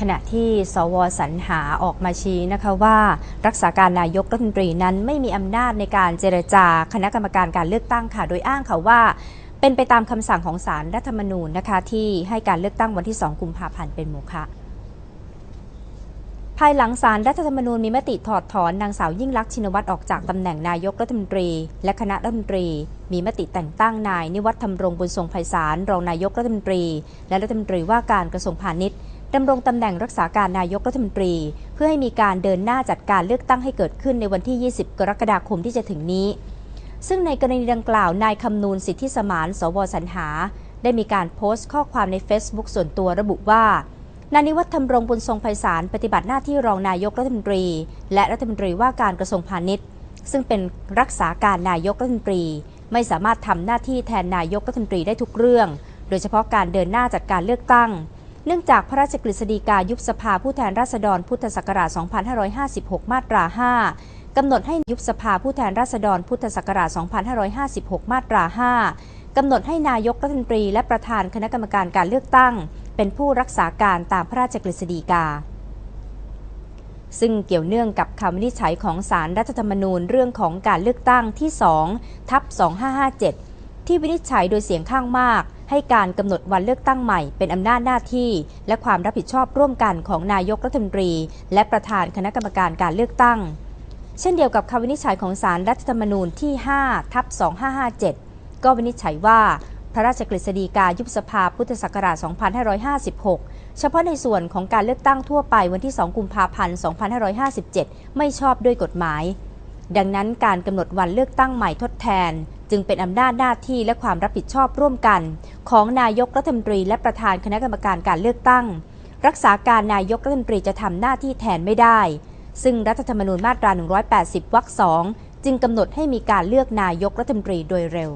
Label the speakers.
Speaker 1: ขณะที่สวสรรหาออกมาชี้นะคะว่า รักษาการนายกรัฐมนตรีนั้นไม่มีอำนาจในการเจรจาคณะกรรมการการเลือกตั้งค่ะ โดยอ้างค่ะว่าเป็นไปตามคำสั่งของศาลรรัฐธรรมนูญนะคะ ที่ให้การเลือกตั้งวันที่ 2 กุมภาพันธ์เป็นโมฆะภายหลังศารรัฐธรรมนูญมีมติถอดถอนนางสาวยิ่งลักษณ์ชินวัตรออกจากตำแหน่งนายกรัฐมนตรี และคณะรัฐมนตรี มีมติแต่งตั้งนายนิวัฒน์ธรรมรงบุญทรงไพศาลรองนายกรัฐมนตรี และรัฐมนตรีว่าการกระทรวงพาณิชย์ ดำรงตำแหน่งรักษาการนายกรัฐมนตรี เพื่อให้มีการเดินหน้าจัดการเลือกตั้งให้เกิดขึ้นในวันที่ 20 กรกฎาคมที่จะถึงนี้ ซึ่งในกรณีดังกล่าวนายคำนูนสิทธิสมาน สวสรรหา ได้มีการโพสต์ข้อความใน Facebook ส่วนตัวระบุว่า นานิวัฒน์ธรรมรงบุญทรงไพศาลปฏิบัติหน้าที่รองนายกรัฐมนตรี และรัฐมนตรีว่าการกระทรวงพาณิชย์ ซึ่งเป็นรักษาการนายกรัฐมนตรี ไม่สามารถทำหน้าที่แทนนายกรัฐมนตรีได้ทุกเรื่อง โดยเฉพาะการเดินหน้าจัดการเลือกตั้ง นื่องจากพระราชกฤษฎีกายุบสภาผู้แทนราษฎรพุทธศักราช 2556 มาตรา 5 กำหนดให้ยุบสภาผู้แทนราษฎรพุทธศักราช 2556 มาตรา 5 กำหนดให้นายกรัฐมนตรีและประธานคณะกรรมการการเลือกตั้ง เป็นผู้รักษาการตามพระราชกฤษฎีกาซึ่งเกี่ยวเนื่องกับคำวินิจฉัยของศารรัฐธรรมนูญเรื่องของการเลือกตั้งที่ 2 ทับ 2557 ที่วินิจฉัยโดยเสียงข้างมาก ให้การกำหนดวันเลือกตั้งใหม่เป็นอำนาจหน้าที่ และความรับผิดชอบร่วมกันของนายกรัฐมนตรี และประธานคณะกรรมการการเลือกตั้ง เช่นเดียวกับคำวินิจฉัยของศาลรรัฐธรรมนูญที่ 5 ทับ 2557 ก็วินิจฉัยว่าพระราชกฤษฎีกายุบสภาพุทธศักราช 2556 เฉพาะในส่วนของการเลือกตั้งทั่วไปวันที่ 2 กุมภาพันธ์ 2557 ไม่ชอบด้วยกฎหมาย ดังนั้นการกำหนดวันเลือกตั้งใหม่ทดแทน จึงเป็นอำนาจหน้าที่และความรับผิดชอบร่วมกัน ของนายกรัฐมนตรีและประธานคณะกรรมการการเลือกตั้ง รักษาการนายกรัฐมนตรีจะทำหน้าที่แทนไม่ได้ ซึ่งรัฐธรรมนูญมาตรา 180 วรรคสองจึงกำหนดให้มีการเลือกนายกรัฐมนตรีโดยเร็ว